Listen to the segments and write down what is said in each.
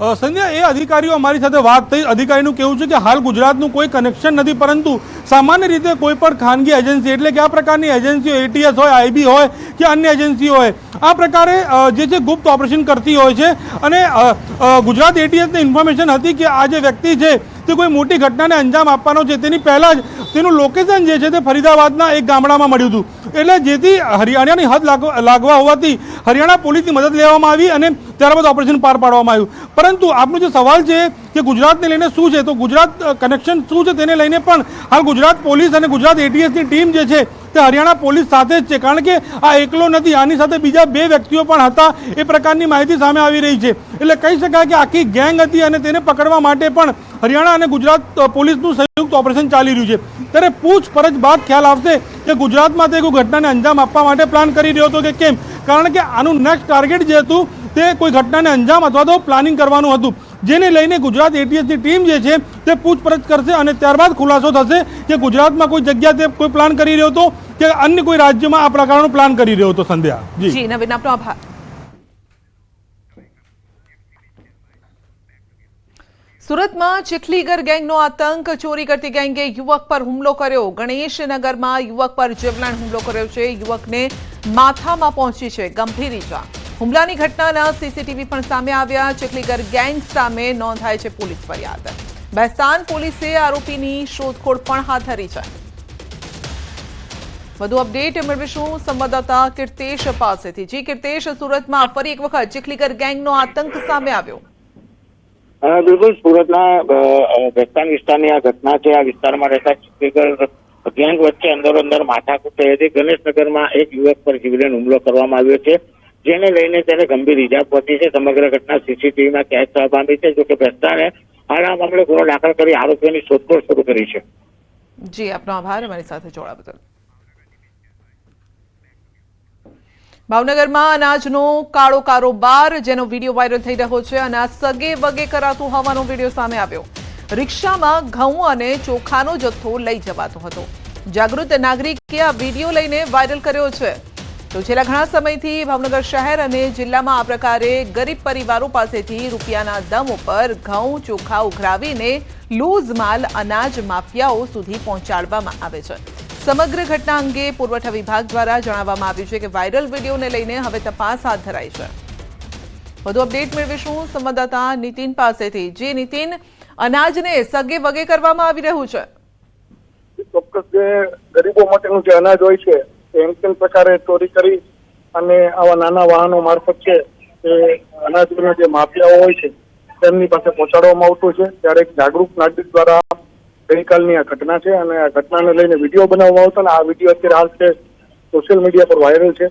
અ, સંધ્યા એ અધિકારીઓ અમારી સાથે વાત થઈ. અધિકારીનું કેવું છે કે હાલ ગુજરાતનું કોઈ કનેક્શન નથી પરંતુ સામાન્ય રીતે કોઈ પણ ખાનગી એજન્સી એટલે કે આ પ્રકારની એજન્સીઓ એટીએસ હોય આઈબી હોય કે અન્ય એજન્સીઓ હોય આ પ્રકારે જે છે ગુપ્ત ઓપરેશન કરતી હોય છે. અને ગુજરાત એટીએસને ઇન્ફોર્મેશન હતી કે આ જે વ્યક્તિ છે તે કોઈ મોટી ઘટનાને અંજામ આપવાનો છે, તેની પહેલાં જ તેનું લોકેશન જે છે તે ફરીદાબાદના એક ગામડામાં મળ્યું હતું. એટલે જેથી હરિયાણાની હદ લાગવા હોવાથી હરિયાણા પોલીસની મદદ લેવામાં આવી અને ત્યારબાદ ઓપરેશન પાર પાડવામાં આવ્યું. પરંતુ આપનો જે સવાલ છે કે ગુજરાતને લઈને શું છે, તો ગુજરાત કનેક્શન શું છે તેને લઈને પણ હાલ ગુજરાત પોલીસ અને ગુજરાત એટીએસની ટીમ જે છે તે હરિયાણા પોલીસ સાથે જ છે. કારણ કે આ એકલો નથી, આની સાથે બીજા બે વ્યક્તિઓ પણ હતા, એ પ્રકારની માહિતી સામે આવી રહી છે. એટલે કહી શકાય કે આખી ગેંગ હતી અને તેને પકડવા માટે પણ હરિયાણા અને ગુજરાત પોલીસનું સંયુક્ત ઓપરેશન ચાલી રહ્યું છે. ત્યારે પૂછપરછ બાદ ખ્યાલ આવશે કે ગુજરાતમાં તે કોઈ ઘટનાને અંજામ આપવા માટે પ્લાન કરી રહ્યો હતો કે કેમ? કારણ કે આનું નેક્સ્ટ ટાર્ગેટ જે હતું, તે કોઈ ઘટનાને અંજામ અથવા તો પ્લાનિંગ કરવાનું હતું. જેને લઈને ગુજરાત એટીએસની ટીમ જે છે, તે પૂછપરછ કરશે અને ત્યારબાદ ખુલાસો થશે કે ગુજરાતમાં કોઈ જગ્યા તે કોઈ પ્લાન કરી રહ્યો હતો કે અન્ય કોઈ રાજ્યમાં આ પ્રકારનો પ્લાન કરી રહ્યો હતો સંધ્યા. જી, નવીન આપનો આભાર. સુરતમાં ચીખલીગર ગેંગનો આતંક ચોરી કરતી ગેંગે યુવક પર હુમલો કર્યો. ગણેશનગરમાં યુવક પર જીવલેણ હુમલો કર્યો છે. યુવકને માથામાં પહોંચી છે ગંભીર ઈજા. હુમલાની ઘટનાના સીસીટીવી પણ સામે આવ્યા. ચીખલીગર ગેંગ સામે નોંધાય છે પોલીસ ફરિયાદ. બહેસાન પોલીસે આરોપીની શોધખોળ પણ હાથ ધરી છે. વધુ અપડેટ મેળવીશું સંવાદદાતા કીર્તેશ પાસેથી. જી કીર્તેશ, સુરતમાં ફરી એક વખત ચીખલીગર ગેંગનો આતંક સામે આવ્યો. બિલકુલ, સુરતના વેસ્ટર્ન વિસ્તારની આ ઘટના છે, આ વિસ્તારમાં રહેતા ચીખલીગર ગેંગ વચ્ચે અંદરો અંદર માથાકૂટ થઈ હતી. ગણેશનગરમાં એક યુવક પર જીવલેણ હુમલો કરવામાં આવ્યો છે, જેને લઈને તેને ગંભીર ઈજા પહોંચી છે. સમગ્ર ઘટના સીસીટીવીમાં કેદ થવા પામી છે. જોકે ભ્રષ્ટાને હાલ આ મામલે ગુનો દાખલ કરી આરોપીઓની શોધખોળ શરૂ કરી છે. જી, આપનો આભાર. અમારી સાથે જોડાવા બદલ. ભાવનગરમાં અનાજનો કાળો કારોબાર, જેનો વીડિયો વાયરલ થઈ રહ્યો છે અનાજ સગે વગે કરાતું હોવાનો વીડિયો સામે આવ્યો. રિક્ષામાં ઘઉં અને ચોખાનો જથ્થો લઈ જવાતો હતો. જાગૃત નાગરિકે આ વીડિયો લઈને વાયરલ કર્યો છે. તો છેલ્લા ઘણા સમયથી ભાવનગર શહેર અને જિલ્લામાં આ પ્રકારે ગરીબ પરિવારો પાસેથી રૂપિયાના દમ ઉપર ઘઉં, ચોખા ઉઘરાવીને લૂઝ માલ અનાજ માફિયાઓ સુધી પહોંચાડવામાં આવે છે. સમગ્ર ઘટના અંગે પુરવઠા વિભાગ દ્વારા જણાવવામાં આવ્યું છે કે વાયરલ વિડીયોને લઈને હવે તપાસ હાથ ધરાઈ છે. વધુ અપડેટ મેળવીશું સંવાદદાતા નીતિન પાસેથી, જે નીતિન, અનાજને સગે વગે કરવામાં આવી રહ્યું છે. ચોક્કસ જે ગરીબો માટેનું જે અનાજ હોય છે એમ તેમ પ્રકારે ચોરી કરી અને આવા નાના વાહનો મારફત છે, એ અનાજના જે માફિયાઓ હોય છે, તેમની પાસે પહોંચાડવામાં આવતું છે. ત્યારે એક જાગૃત નાગરિક દ્વારા ગઈકાલની આ ઘટના છે અને આ ઘટનાને લઈને વીડિયો બનાવવામાં આવતો અને આ વીડિયો અત્યારે હાલ છે સોશિયલ મીડિયા પર વાયરલ છે.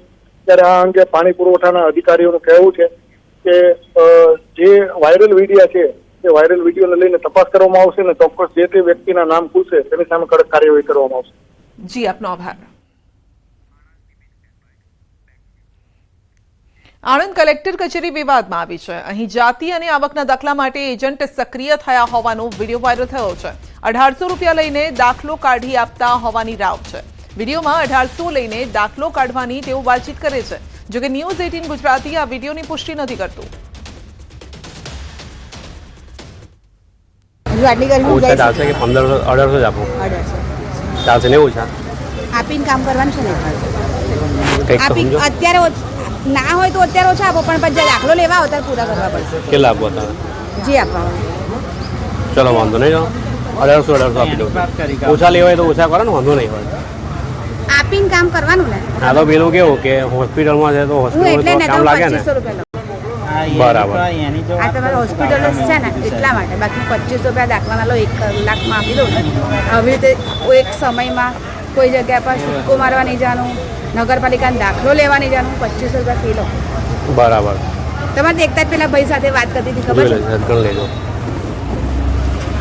ત્યારે આ અંગે પાણી પુરવઠાના અધિકારીઓનું કહેવું છે કે જે વાયરલ વિડીયા છે તે વાયરલ વિડીયોને લઈને તપાસ કરવામાં આવશે અને ચોક્કસ જે તે વ્યક્તિના નામ ખુલશે તેની સામે કડક કાર્યવાહી કરવામાં આવશે. જી, આપનો આભાર. આણંદ કલેક્ટર કચેરી વિવાદમાં આવી છે. અહીં જાતિ અને આવકના દાખલા માટે એજન્ટ સક્રિય થયા હોવાનો વીડિયો વાયરલ થયો છે. અઢારસો રૂપિયા લઈને દાખલો કાઢી આપતા હોવાની રાવ છે. વિડીયોમાં અઢારસો લઈને દાખલો કાઢવાની તેઓ વાતચીત કરે છે. જોકે ન્યૂઝ એટીન ગુજરાતી આ વિડીયોની પુષ્ટિ નથી કરતું. આટલી ગરમી ચાલશે કે પંદરસો અઢારસો જ આપો? ચાલશે ને ઓછા આપીને કામ કરવાનું છે ને? અત્યારે ના હોય તો અત્યારે ઓછા આપો પણ પછી દાખલો લેવા આવતા પૂરા કરવા પડશે. કેટલા આપવા તમે જે આપવા ચલો વાંધો નહીં અઢારસો અઢારસો આપી દઉં ઓછા લેવા હોય તો ઓછા કરો ને વાંધો નહીં હોય. આપીને કામ કરવાનું ને. હા તો પેલું કેવું કે હોસ્પિટલમાં છે તો હું એટલે હોસ્પિટલમાં ને કામ લાગે ને. પચીસો રૂપિયા લઉં. બરાબર. આ તમારા હોસ્પિટલ છે ને એટલા માટે. બાકી પચીસો રૂપિયા દાખલાના લો એક કલાકમાં આપી દઉં ને. આવી રીતે એક સમયમાં કોઈ જગ્યા પર સિક્કો મારવા નહીં જવાનું નગરપાલિકાનો દાખલો લેવાની જાણું પચીસો રૂપિયા ફી લો. બરાબર. તમારે એકતા જ પેલા ભાઈ સાથે વાત કરતી હતી ખબર છે? લેજો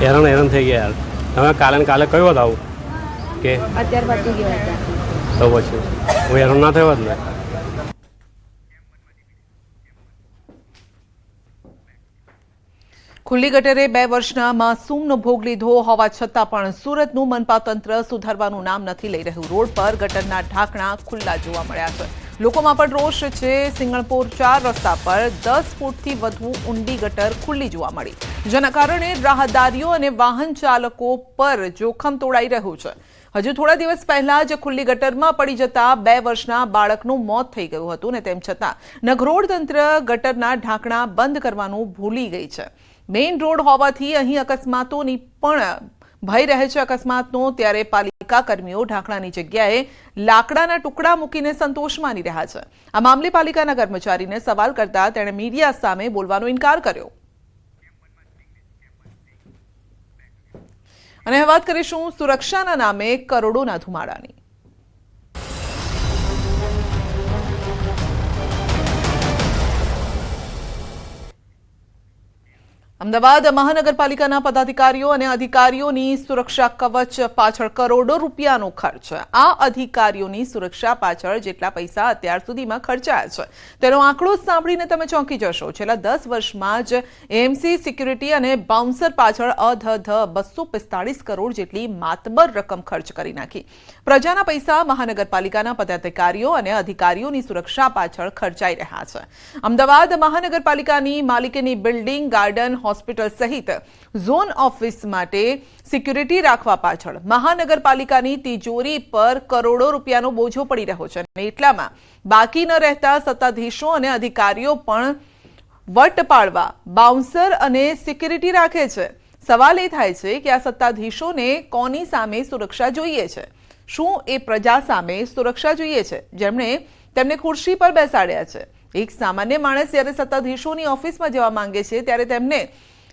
હેરાન હેરાન થઈ ગયા યાર. તમે કાલે ને કાલે કયો થાવ કે? અત્યારે પતી ગયો હતા. તો પછી. હું હેરાન ના થયો જ ને? ખુલ્લી ગટરે બે વર્ષના માસૂમનો ભોગ લીધો હોવા છતાં પણ સુરતનું મનપા તંત્ર સુધારવાનું નામ નથી લઈ રહ્યું. રોડ પર ગટરના ઢાંકણા ખુલ્લા જોવા મળ્યા છે. લોકોમાં પણ રોષ છે. સિંગણપુર ચાર રસ્તા પર દસ ફૂટથી વધુ ઊંડી ગટર ખુલ્લી જોવા મળી. જેના કારણે રાહદારીઓ અને વાહન ચાલકો પર જોખમ તોડાઈ રહ્યું છે. હજુ થોડા દિવસ પહેલા જ ખુલ્લી ગટરમાં પડી જતા બે વર્ષના બાળકનું મોત થઈ ગયું હતું ને તેમ છતાં નગરોડ તંત્ર ગટરના ઢાંકણા બંધ કરવાનું ભૂલી ગઈ છે. મેઇન રોડ હોવાથી અહીં અકસ્માતોની પણ ભય રહે છે. અકસ્માતનો ત્યારે પાલિકા કર્મીઓ ઢાંકણાની જગ્યાએ લાકડાના ટુકડા મૂકીને સંતોષ માની રહ્યા છે. આ મામલે પાલિકાના કર્મચારીને સવાલ કરતા તેણે મીડિયા સામે બોલવાનો ઇનકાર કર્યો. અને વાત કરીશું સુરક્ષાના નામે કરોડોના ધુમાડાની. અમદાવાદ મહાનગરપાલિકાના પદાધિકારીઓ અને અધિકારીઓની સુરક્ષા કવચ પાછળ કરોડો રૂપિયાનો ખર્ચ. આ અધિકારીઓની સુરક્ષા પાછળ જેટલા પૈસા અત્યાર સુધીમાં ખર્ચાયા છે, તેનો આંકડો સાંભળીને તમે ચોંકી જશો. છેલ્લા દસ વર્ષમાં જ એમસી સિક્યુરિટી અને બાઉન્સર પાછળ અધધ બસો પિસ્તાળીસ કરોડ જેટલી માતબર રકમ ખર્ચ કરી નાખી. પ્રજાના પૈસા મહાનગરપાલિકાના પદાધિકારીઓ અને અધિકારીઓની સુરક્ષા પાછળ ખર્ચાઈ રહ્યા છે. અમદાવાદ મહાનગરપાલિકાની માલિકીની બિલ્ડિંગ, ગાર્ડન હોસ્પિટલ સહિત ઝોન ઓફિસ માટે સિક્યુરિટી રાખવા પાછળ મહાનગરપાલિકાની તિજોરી પર કરોડો રૂપિયાનો બોજો પડી રહ્યો છે અને એટલામાં બાકી ન રહેતા સત્તાધીશો અને અધિકારીઓ પણ વટ પાડવા બાઉન્સર અને સિક્યુરિટી રાખે છે. સવાલ એ થાય છે કે આ સત્તાધીશોને કોની સામે સુરક્ષા જોઈએ છે? શું એ પ્રજા સામે સુરક્ષા જોઈએ છે? જેમણે તેમને ખુરશી પર બેસાડ્યા છે. એક સામાન્ય માણસ જ્યારે સત્તાધીશોની ઓફિસમાં જવા માંગે છે, ત્યારે તેમને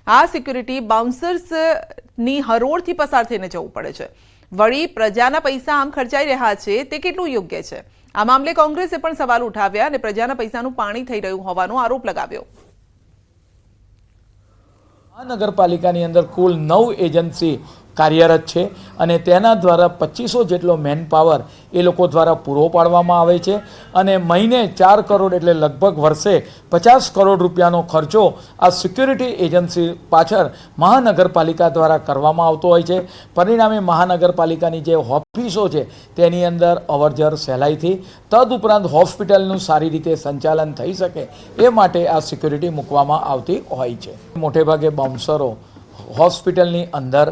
આ સિક્યુરિટી બાઉન્સર્સની હરોળથી પસાર થઈને જવું પડે છે. વળી પ્રજાના પૈસા આમ ખર્ચાઈ રહ્યા છે, તે કેટલું યોગ્ય છે? આ મામલે કોંગ્રેસે પણ સવાલ ઉઠાવ્યા અને પ્રજાના પૈસાનું પાણી થઈ રહ્યું હોવાનો આરોપ લગાવ્યો. મહાનગરપાલિકાની અંદર કુલ નવ એજન્સી કાર્યરત છે અને તેના દ્વારા પચીસો જેટલો મેન પાવર એ લોકો દ્વારા પૂરો પાડવામાં આવે છે અને મહિને ચાર કરોડ એટલે લગભગ વર્ષે પચાસ કરોડ રૂપિયાનો ખર્ચો આ સિક્યુરિટી એજન્સી પાછળ મહાનગરપાલિકા દ્વારા કરવામાં આવતો હોય છે. પરિણામે મહાનગરપાલિકાની જે ઓફિસો છે તેની અંદર અવરજર સહેલાઈથી તદુપરાંત હોસ્પિટલનું સારી રીતે સંચાલન થઈ શકે એ માટે આ સિક્યુરિટી મૂકવામાં આવતી હોય છે. મોટેભાગે બાઉન્સરો હોસ્પિટલની અંદર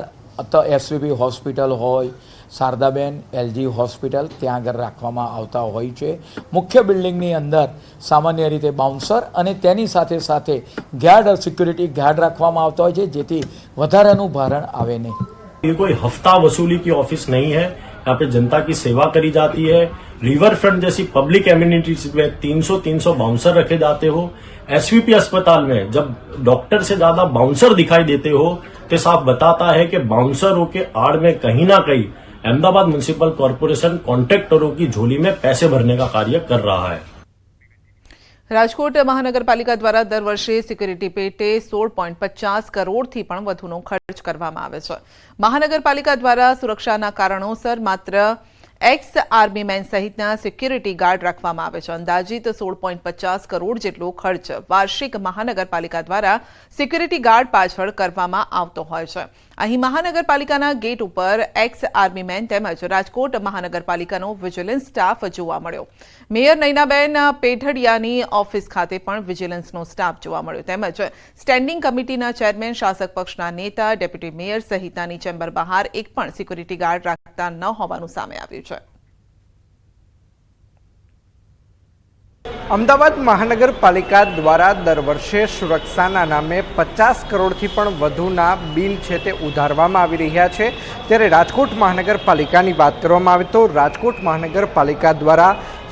તો એસવીપી હોસ્પિટલ હોય શારદાબેન એલજી હોસ્પિટલ ત્યાં આગળ રાખવામાં આવતા હોય છે મુખ્ય બિલ્ડિંગની અંદર સામાન્ય રીતે બાઉન્સર અને તેની સાથે સાથે ગાર્ડ સિક્યુરિટી ગાર્ડ રાખવામાં આવતા હોય છે જેથી વધારાનું ભારણ આવે નહીં ये कोई हफ्ता वसूली की ऑफिस नहीं है यहाँ पे जनता की सेवा करी जाती है रिवर फ्रंट जैसी पब्लिक एम्यूनिटीज में 300 300 बाउंसर रखे जाते हो एसवीपी अस्पताल में जब डॉक्टर से ज्यादा बाउंसर दिखाई देते हो तो साफ बताता है कि बाउंसरों के आड़ में कहीं ना कहीं अहमदाबाद म्यूनिसिपल कॉरपोरेशन कॉन्ट्रैक्टरों की झोली में पैसे भरने का कार्य कर रहा है રાજકોટ મહાનગરપાલિકા દ્વારા દર વર્ષે સિક્યુરિટી પેટે સોળ પોઈન્ટ પચાસ કરોડથી પણ વધુનો ખર્ચ કરવામાં આવે છે મહાનગરપાલિકા દ્વારા સુરક્ષાના કારણોસર માત્ર એક્સ આર્મી મેન સહિતના સિક્યુરિટી ગાર્ડ રાખવામાં આવે છે. અંદાજિત સોળ પોઈન્ટ પચાસ કરોડ જેટલો ખર્ચ વાર્ષિક મહાનગરપાલિકા દ્વારા સિક્યુરિટી ગાર્ડ પાછળ કરવામાં આવતો હોય છે. અહીં મહાનગરપાલિકાના ગેટ ઉપર એક્સ આર્મી મેન તેમજ રાજકોટ મહાનગરપાલિકાનો વિજિલન્સ સ્ટાફ જોવા મળ્યો. મેયર નૈનાબેન પેઠડિયાની ઓફિસ ખાતે પણ વિજિલન્સનો સ્ટાફ જોવા મળ્યો. તેમજ સ્ટેન્ડિંગ કમિટીના ચેરમેન, શાસક પક્ષના નેતા, ડેપ્યુટી મેયર સહિતની ચેમ્બર બહાર એક પણ સિક્યુરિટી ગાર્ડ રાખતા ન હોવાનું સામે આવ્યું છે. અમદાવાદ મહાનગરપાલિકા દ્વારા દર વર્ષે સુરક્ષાના નામે પચાસ કરોડથી પણ વધુના બિલ છે તે ઉધારવામાં આવી રહ્યા છે. ત્યારે રાજકોટ મહાનગરપાલિકાની વાત કરવામાં આવે તો રાજકોટ મહાનગરપાલિકા દ્વારા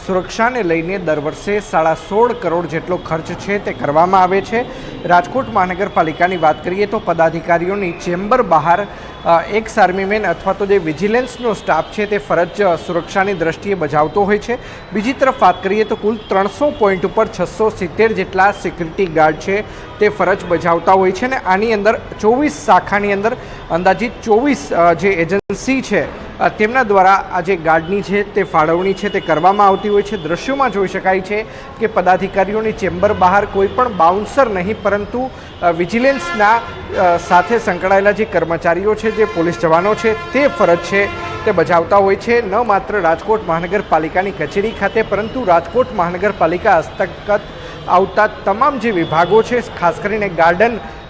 સુરક્ષાને લઈને દર વર્ષે સાડા સોળ કરોડ જેટલો ખર્ચ છે તે કરવામાં આવે છે. રાજકોટ મહાનગરપાલિકાની વાત કરીએ તો પદાધિકારીઓની ચેમ્બર બહાર એક સાર્મીમેન અથવા તો જે વિજિલન્સનો સ્ટાફ છે તે ફરજ સુરક્ષાની દ્રષ્ટિએ બજાવતો હોય છે. બીજી તરફ વાત કરીએ તો કુલ ત્રણસો પોઈન્ટ ઉપર છસો સિત્તેર જેટલા સિક્યુરિટી ગાર્ડ છે તે ફરજ બજાવતા હોય છે અને આની અંદર ચોવીસ શાખાની અંદર અંદાજિત ચોવીસ જે એજન્સી છે તેમના દ્વારા આ જે ગાર્ડની છે, તે ફાળવણી છે, તે કરવામાં આવતી હોય છે. દ્રશ્યોમાં જોઈ શકાય છે કે પદાધિકારીઓની ચેમ્બર બહાર કોઈ પણ બાઉન્સર નહીં, પરંતુ વિજિલન્સના સાથે સંકળાયેલા જે કર્મચારીઓ છે, જે પોલીસ જવાનો છે, તે ફરજ છે. તે બજાવતા હોય છે, ન માત્ર રાજકોટ મહાનગરપાલિકાની કચેરી ખાતે, પરંતુ રાજકોટ મહાનગરપાલિકા હસ્તગત આવતા તમામ જે વિભાગો છે, ખાસ કરીને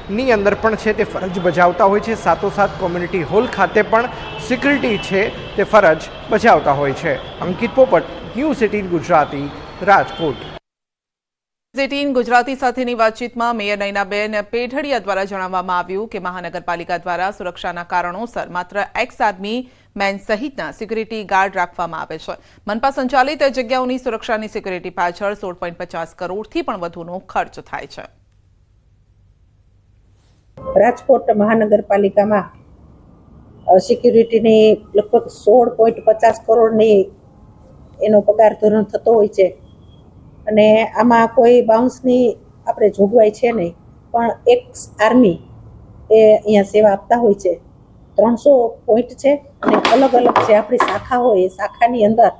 ગાર્ડનની અંદર પણ છે તે ફરજ બજાવતા હોય છે. સાથોસાથ કોમ્યુનિટી હોલ ખાતે પણ સિક્યુરિટી છે તે ફરજ બજાવતા હોય છે. Ankit Popat, new city Gujarati, Rajkot. Eighteen Gujarati સાથેની વાતચીતમાં મેયર નૈનાબેન પેઢડિયા દ્વારા જણાવવામાં આવ્યું કે મહાનગરપાલિકા દ્વારા સુરક્ષાના કારણોસર માત્ર એક્સ આર્મી મેન સહિતના સિક્યુરિટી ગાર્ડ રાખવામાં આવે છે. મનપા સંચાલિત જગ્યાઓની સુરક્ષાની સિક્યુરિટી પાછળ સોળ પોઈન્ટ પચાસ કરોડથી પણ વધુનો ખર્ચ થાય છે. રાજકોટ મહાનગરપાલિકામાં સિક્યુરિટીની લગભગ સોળ પોઈન્ટ પચાસ કરોડની એનો પગાર ધોરણ થતો હોય છે. અને આમાં કોઈ બાઉન્સની આપણે જોગવાઈ છે નહીં, પણ એક્સ આર્મી એ અહીંયા સેવા આપતા હોય છે. ત્રણસો પોઈન્ટ છે અને અલગ અલગ જે આપણી શાખા હોય એ શાખાની અંદર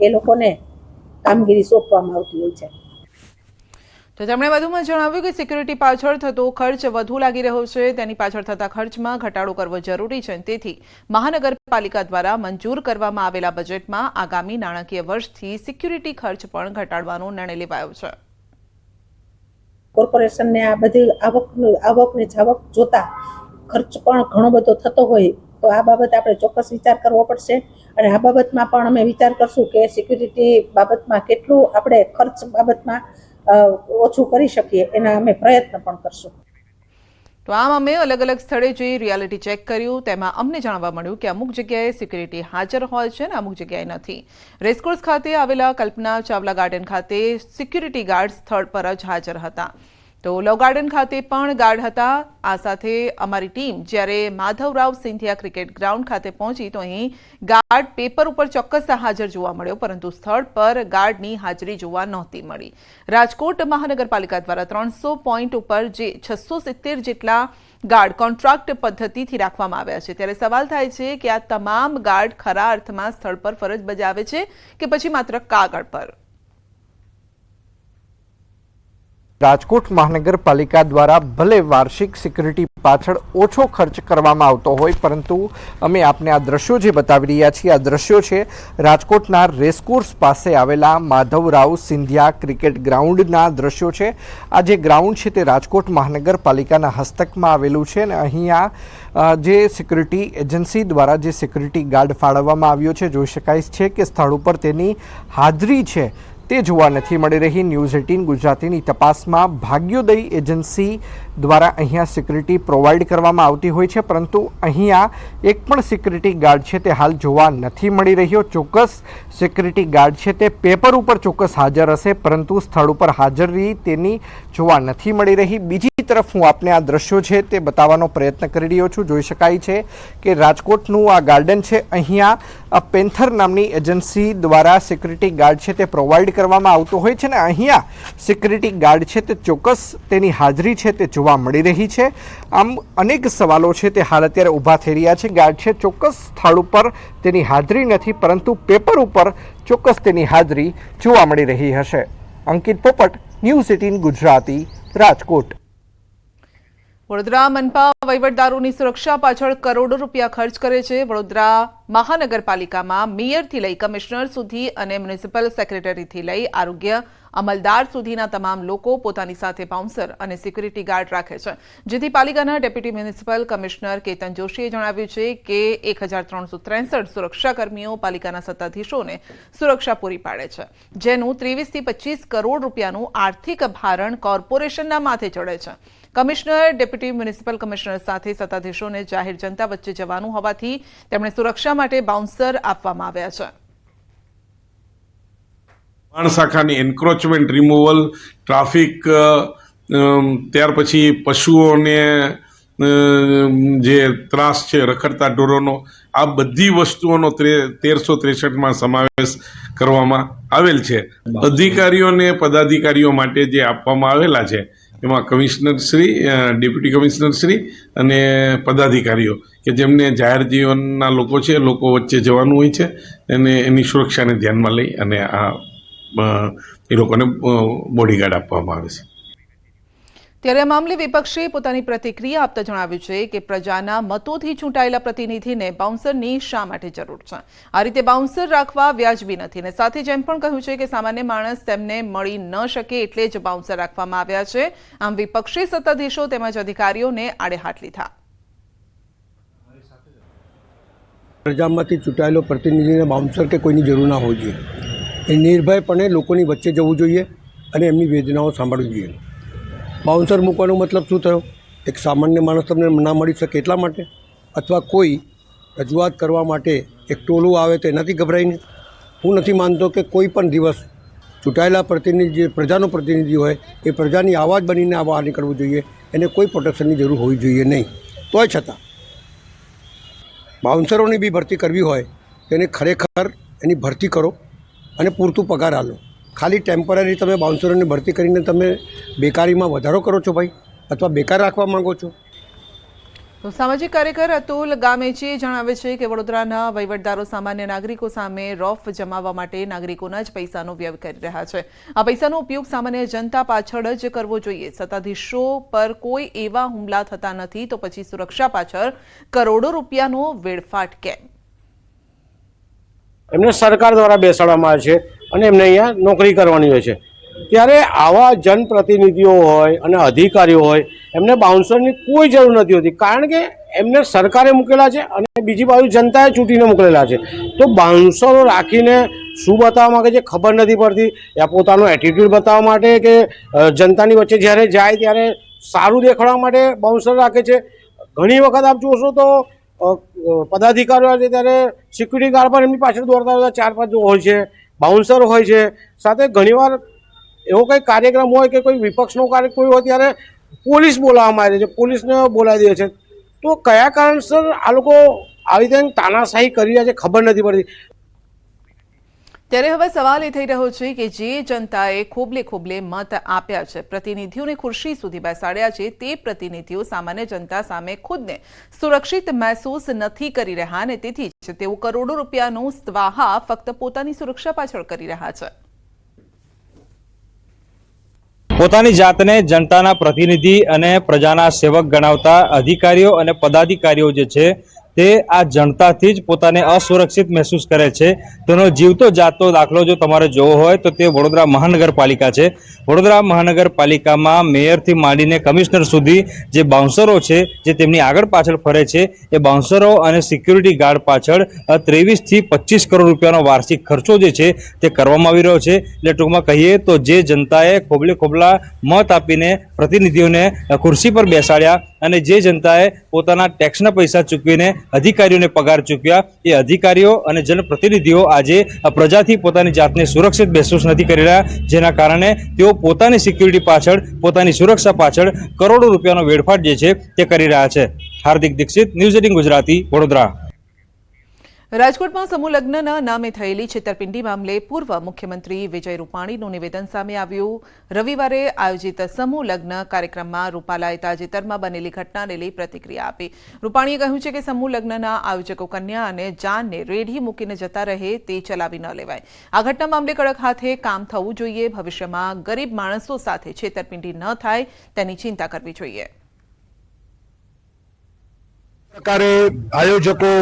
એ લોકોને કામગીરી સોંપવામાં આવતી હોય છે. તો તેમણે વધુમાં જણાવ્યું કે સિક્યુરિટી પાછળ થતો ખર્ચ વધુ લાગી રહ્યો છે. તેની પાછળ થતા ખર્ચમાં ઘટાડો કરવો જરૂરી છે. તેથી મહાનગરપાલિકા દ્વારા મંજૂર કરવામાં આવેલા બજેટમાં આગામી નાણાકીય વર્ષથી સિક્યુરિટી ખર્ચ પણ ઘટાડવાનો નિર્ણય લેવાયો છે. કોર્પોરેશનને આ બધી આવક આવકની જાવક જોતા ખર્ચ પણ ઘણો બધો થતો હોય, તો આ બાબતે આપણે ચોક્કસ વિચાર કરવો પડશે. અને આ બાબતમાં પણ અમે વિચાર કરશું કે સિક્યુરિટી બાબતમાં કેટલું આપણે ખર્ચ બાબતમાં ઓછું કરી શકીએ, એના અમે પ્રયત્ન પણ કરશું. તો આમ અમે અલગ અલગ સ્થળે જઈ રિયાલિટી ચેક કર્યું, તેમાં અમને જાણવા મળ્યું કે અમુક જગ્યાએ સિક્યુરિટી હાજર હોય છે અને અમુક જગ્યાએ નથી. રેસકોર્સ ખાતે આવેલા કલ્પના ચાવલા ગાર્ડન ખાતે સિક્યુરિટી ગાર્ડ સ્થળ પર જ હાજર હતા. તો લવ ગાર્ડન ખાતે પણ ગાર્ડ હતા. આ સાથે અમારી ટીમ જ્યારે માધવરાવ સિંધિયા ક્રિકેટ ગ્રાઉન્ડ ખાતે પહોંચી, તો અહીં ગાર્ડ પેપર ઉપર ચોક્કસ હાજર જોવા મળ્યો, પરંતુ સ્થળ પર ગાર્ડની હાજરી જોવા નહોતી મળી. રાજકોટ મહાનગરપાલિકા દ્વારા ત્રણસો પોઈન્ટ ઉપર જે છસો સિત્તેર જેટલા ગાર્ડ કોન્ટ્રાક્ટ પદ્ધતિથી રાખવામાં આવ્યા છે. ત્યારે સવાલ થાય છે કે આ તમામ ગાર્ડ ખરા અર્થમાં સ્થળ પર ફરજ બજાવે છે કે પછી માત્ર કાગળ પર? રાજકોટ મહાનગરપાલિકા દ્વારા ભલે વાર્ષિક સિક્યુરિટી પાછળ ઓછો ખર્ચ કરવામાં આવતો હોય, પરંતુ અમે આપને આ દ્રશ્યો જે બતાવી રહ્યા છીએ, આ દ્રશ્યો છે રાજકોટના રેસકોર્સ પાસે આવેલા માધવરાવ સિંધિયા ક્રિકેટ ગ્રાઉન્ડના દ્રશ્યો છે. આ જે ગ્રાઉન્ડ છે તે રાજકોટ મહાનગરપાલિકાના હસ્તકમાં આવેલું છે અને અહીંયા જે સિક્યુરિટી એજન્સી દ્વારા જે સિક્યુરિટી ગાર્ડ ફાળવવામાં આવ્યો છે, જોઈ શકાય છે કે સ્થળ ઉપર તેની હાજરી છે. તે જોવા નથી મળી રહી. ન્યૂઝ એટીન ગુજરાતીની તપાસમાં ભાગ્યોદય એજન્સી દ્વારા અહીંયા સિક્યુરિટી પ્રોવાઈડ કરવામાં આવતી હોય છે, પરંતુ અહીંયા એક પણ સિક્યુરિટી ગાર્ડ છે તે હાલ જોવા નથી મળી રહ્યો. ચોક્કસ સિક્યુરિટી ગાર્ડ છે તે પેપર ઉપર ચોક્કસ હાજર હશે, પરંતુ સ્થળ ઉપર હાજરી તેની જોવા નથી મળી રહી. બીજી તરફ હું આપને આ દ્રશ્યો છે તે બતાવવાનો પ્રયત્ન કરી રહ્યો છું. જોઈ શકાય છે કે રાજકોટનું આ ગાર્ડન છે, અહીંયા પેન્થર નામની એજન્સી દ્વારા સિક્યુરિટી ગાર્ડ છે તે પ્રોવાઈડ કરવામાં આવતો હોય છે ને અહીંયા સિક્યુરિટી ગાર્ડ છે તે ચોક્કસ તેની હાજરી છે તે જોવા મળી રહી છે. આમ અનેક સવાલો છે તે હાલ અત્યારે ઊભા થઈ રહ્યા છે. ગાર્ડ છે ચોક્કસ સ્થળ ઉપર તેની હાજરી નથી, પરંતુ પેપર ઉપર ચોક્કસ તેની હાજરી જોવા મળી રહી હશે. Ankit Popat news eighteen Gujarati, Rajkot. Vadodara, મનપા વહીવટદારોની સુરક્ષા પાછળ કરોડો રૂપિયા ખર્ચ કરે છે. વડોદરા મહાનગરપાલિકામાં મેયરથી લઈ કમિશનર સુધી અને મ્યુનિસિપલ સેક્રેટરીથી લઈ આરોગ્ય અમલદાર સુધીના તમામ લોકો પોતાની સાથે બાઉન્સર અને સિક્યુરિટી ગાર્ડ રાખે છે. જેથી પાલિકાના ડેપ્યુટી મ્યુનિસિપલ કમિશનર કેતન જોશીએ જણાવ્યું છે કે એક સુરક્ષાકર્મીઓ પાલિકાના સત્તાધીશોને સુરક્ષા પૂરી પાડે છે, જેનું ત્રેવીસથી પચીસ કરોડ રૂપિયાનું આર્થિક ભારણ કોર્પોરેશનના માથે ચડે છે. કમિશનર, ડેપ્યુટી મ્યુનિસિપલ કમિશનર સાથે સત્તાધીશોને જાહેર જનતા વચ્ચે જવાનું હોવાથી તેમણે સુરક્ષા માટે બાઉન્સર આપવામાં આવ્યા છે. શાખાની એન્ક્રોચમેન્ટ રિમૂવલ ટ્રાફિક ત્યાર પછી પશુઓને જે ત્રાસ છે રખડતા ઢોરોનો આ બધી વસ્તુઓનો તેરસો ત્રેસઠમાં સમાવેશ કરવામાં આવેલ છે. અધિકારીઓને પદાધિકારીઓ માટે જે આપવામાં આવેલા છે એમાં commissioner Shri deputy commissioner Shri અને પદાધિકારીઓ, કે જેમને જાહેર જીવનના લોકો છે, લોકો વચ્ચે જવાનું હોય છે અને એની સુરક્ષાને ધ્યાનમાં લઈ અને આ એ લોકોને બોડીગાર્ડ આપવામાં આવે છે. ત્યારે આ મામલે વિપક્ષે પોતાની પ્રતિક્રિયા આપતા જણાવ્યું છે કે પ્રજાના મતોથી ચૂંટાયેલા પ્રતિનિધિને બાઉન્સરની શા માટે જરૂર છે? આ રીતે બાઉન્સર રાખવા વ્યાજબી નથી અને સાથે જ એમ પણ કહ્યું છે કે સામાન્ય માણસ તેમને મળી ન શકે એટલે જ બાઉન્સર રાખવામાં આવ્યા છે. આમ વિપક્ષી સત્તાધીશો તેમજ અધિકારીઓને આડે હાથ લીધા. પ્રજામાંથી ચૂંટાયેલો પ્રતિનિધિને બાઉન્સર કે કોઈની જરૂર ના હોવી જોઈએ. એ નિર્ભયપણે લોકોની વચ્ચે જવું જોઈએ અને એમની વેદનાઓ સાંભળવી જોઈએ. બાઉન્સર મૂકવાનો મતલબ શું થયો? એક સામાન્ય માણસ તમને ના મળી શકે એટલા માટે? અથવા કોઈ રજૂઆત કરવા માટે એક ટોલું આવે તો એનાથી ગભરાઈને? હું નથી માનતો કે કોઈ પણ દિવસ ચૂંટાયેલા પ્રતિનિધિ પ્રજાનો પ્રતિનિધિ હોય, એ પ્રજાની આવાજ બનીને આ બહાર નીકળવું જોઈએ. એને કોઈ પ્રોટેક્શનની જરૂર હોવી જોઈએ નહીં. તોય છતાં બાઉન્સરોની બી ભરતી કરવી હોય, તો એને ખરેખર એની ભરતી કરો અને પૂરતું પગાર આલો. ખાલી ટેમ્પરરી તમે બાઉન્સરોની ભરતી કરીને તમે બેકારીમાં વધારો કરો છો ભાઈ? અથવા બેકાર રાખવા માંગો છો? તો સામાજિક કાર્યકર અતુલ ગામેચીએ જણાવે છે કે વડોદરાના વહીવટદારો સામાન્ય નાગરિકો સામે રોફ જમાવવા માટે નાગરિકોના જ પૈસાનો વ્યય કરી રહ્યા છે. આ પૈસાનો ઉપયોગ સામાન્ય જનતા પાછળ જ કરવો જોઈએ. સત્તાધીશો પર કોઈ એવા હુમલા થતા નથી તો પછી સુરક્ષા પાછળ કરોડો રૂપિયાનો વેડફાટ કેમ? એમને સરકાર દ્વારા બેસાડવામાં આવે છે. અને એમને અહીંયા નોકરી કરવાની હોય છે. ત્યારે આવા જનપ્રતિનિધિઓ હોય અને અધિકારીઓ હોય, એમને બાઉન્સરની કોઈ જરૂર નથી હોતી. કારણ કે એમને સરકારે મૂકેલા છે અને બીજી બાજુ જનતાએ ચૂંટીને મોકલેલા છે. તો બાઉન્સરો રાખીને શું બતાવવા માગે છે ખબર નથી પડતી. યા પોતાનો એટીટ્યૂડ બતાવવા માટે કે જનતાની વચ્ચે જ્યારે જાય ત્યારે સારું દેખાડવા માટે બાઉન્સર રાખે છે. ઘણી વખત આપ જોશો તો પદાધિકારીઓ છે ત્યારે સિક્યુરિટી ગાર્ડ પણ એમની પાછળ દોડતા દોડતા ચાર પાંચ હોય છે. બાઉન્સર હોય છે. સાથે ઘણીવાર એવો કંઈ કાર્યક્રમ હોય કે કોઈ વિપક્ષનો કાર્યક્રમ હોય ત્યારે પોલીસ બોલાવવામાં આવે છે. પોલીસને બોલાવી દે છે. તો કયા કારણસર આ લોકો આવી રીતે તાનાશાહી કરી રહ્યા છે ખબર નથી પડતી. ત્યારે હવે સવાલ એ થઈ રહ્યો છે કે જે જનતાએ ખોબલે ખોબલે મત આપ્યા છે. પ્રતિનિધિઓને ખુરશી સુધી બેસાડ્યા છે. તે પ્રતિનિધિઓ સામાન્ય જનતા સામે ખુદને સુરક્ષિત મહેસૂસ નથી કરી રહ્યા અને તેથી જ તેઓ કરોડો રૂપિયાનો સ્વાહા ફક્ત પોતાની સુરક્ષા પાછળ કરી રહ્યા છે. પોતાની જાતને જનતાના પ્રતિનિધિ અને પ્રજાના સેવક ગણાવતા અધિકારીઓ અને પદાધિકારીઓ જે છે તે આ જનતાથી જ પોતાને અસુરક્ષિત મહેસૂસ કરે છે. તેનો જીવતો જાતો દાખલો જો તમારે જોવો હોય તો તે વડોદરા મહાનગરપાલિકા છે. વડોદરા મહાનગરપાલિકામાં મેયરથી માંડીને કમિશનર સુધી જે બાઉન્સરો છે, જે તેમની આગળ પાછળ ફરે છે, એ બાઉન્સરો અને સિક્યુરિટી ગાર્ડ પાછળ ત્રેવીસથી પચીસ કરોડ રૂપિયાનો વાર્ષિક ખર્ચો જે છે તે કરવામાં આવી રહ્યો છે. એટલે ટૂંકમાં કહીએ તો જે જનતાએ ખોબલે ખોબલા મત આપીને પ્રતિનિધિઓને ખુરશી પર બેસાડ્યા અને જે જનતાએ પોતાના ટેક્સના પૈસા ચૂકવીને અધિકારીઓને પગાર ચૂક્યા, એ અધિકારીઓ અને જનપ્રતિનિધિઓ આજે પ્રજાથી પોતાની જાતને સુરક્ષિત મહેસૂસ નથી કરી રહ્યા, જેના કારણે તેઓ પોતાની સિક્યુરિટી પાછળ, પોતાની સુરક્ષા પાછળ કરોડો રૂપિયાનો વેડફાટ જે છે તે કરી રહ્યા છે. Hardik Dixit news eighteen Gujarati, Vadodara. રાજકોટમાં સમૂહ લગ્નના નામે થયેલી છેતરપિંડી મામલે પૂર્વ મુખ્યમંત્રી વિજય રૂપાણીનું નિવેદન સામે આવ્યું. રવિવારે આયોજિત સમૂહ લગ્ન કાર્યક્રમમાં રૂપાલાએ તાજેતરમાં બનેલી ઘટનાને લઈ પ્રતિક્રિયા આપી. રૂપાણીએ કહ્યું છે કે સમૂહ લગ્નના આયોજકો કન્યા અને જાનને રેઢી મૂકીને જતા રહે તે ચલાવી ન લેવાય. આ ઘટના મામલે કડક હાથે કામ થવું જોઈએ. ભવિષ્યમાં ગરીબ માણસો સાથે છેતરપિંડી ન થાય તેની ચિંતા કરવી જોઈએ. પ્રકારે આયોજકો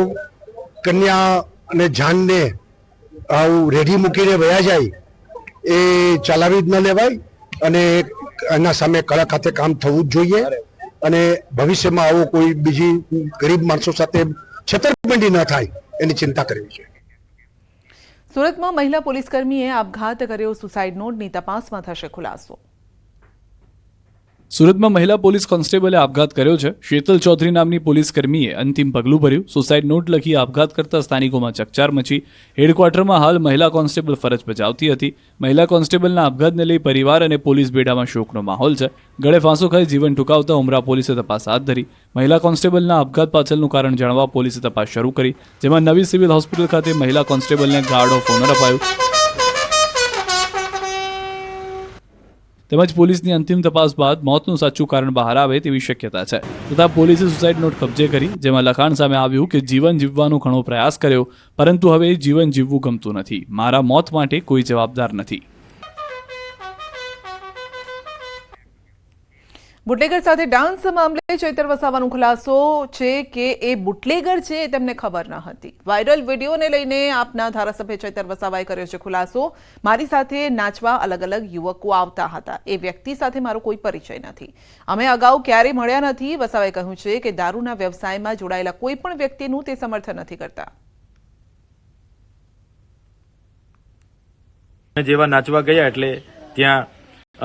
કન્યા અને જાનને આવું રેઢી મૂકીને વયા જાય, એ ચલાવી જ ન લેવાય અને એના સામે કડક હાથે કામ થવું જ જોઈએ અને ભવિષ્યમાં આવું કોઈ બીજી ગરીબ માણસો સાથે છેતરપિંડી ન થાય એની ચિંતા કરવી જોઈએ. સુરતમાં મહિલા પોલીસકર્મીએ આપઘાત કર્યો, સુસાઇડ નોટની તપાસમાં થશે ખુલાસો. સુરતમાં મહિલા પોલીસ કોન્સ્ટેબલે આપઘાત કર્યો છે. શેતલ ચૌધરી નામની પોલીસ કર્મીએ અંતિમ પગલું ભર્યું. સુસાઇડ નોટ લખી આપઘાત કરતા સ્થાનિકોમાં ચકચાર મચી. હેડક્વાર્ટરમાં હાલ મહિલા કોન્સ્ટેબલ ફરજ બજાવતી હતી. મહિલા કોન્સ્ટેબલના આપઘાતને લઈ પરિવાર અને પોલીસ બેડામાં શોકનો માહોલ છે. ગળે ફાંસો ખાઈ જીવન ટૂંકાવતા ઉમરા પોલીસે તપાસ હાથ ધરી. મહિલા કોન્સ્ટેબલના આપઘાત પાછળનું કારણ જાણવા પોલીસે તપાસ શરૂ કરી. જેમાં નવી સિવિલ હોસ્પિટલ ખાતે મહિલા કોન્સ્ટેબલને ગાર્ડ ઓફ ઓનર અપાયું. તેમજ પોલીસની અંતિમ તપાસ બાદ મોતનું સાચું કારણ બહાર આવે તેવી શક્યતા છે. તથા પોલીસે સુસાઇડ નોટ કબજે કરી, જેમાં લખાણ સામે આવ્યું કે જીવન જીવવાનો ઘણો પ્રયાસ કર્યો, પરંતુ હવે જીવન જીવવું ગમતું નથી. મારા મોત માટે કોઈ જવાબદાર નથી. બુટલેગર સાથે ડાન્સ મામલે ચૈતર વસાવાનો ખુલાસો છે કે એ બુટલેગર છે એ તેમને ખબર ન હતી. વાયરલ વિડીયોને લઈને આપના ધારાસભ્ય ચૈતર વસાવાએ કર્યો છે ખુલાસો. મારી સાથે નાચવા અલગ અલગ યુવકો આવતા હતા. એ વ્યક્તિ સાથે મારો કોઈ પરિચય નથી. અમે અગાઉ ક્યારેય મળ્યા નથી. વસાવાએ કહ્યું છે કે દારૂના વ્યવસાયમાં જોડાયેલા કોઈ પણ વ્યક્તિનું તે સમર્થન નથી કરતા. જેવા નાચવા ગયા એટલે ત્યાં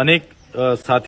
અનેક સાથી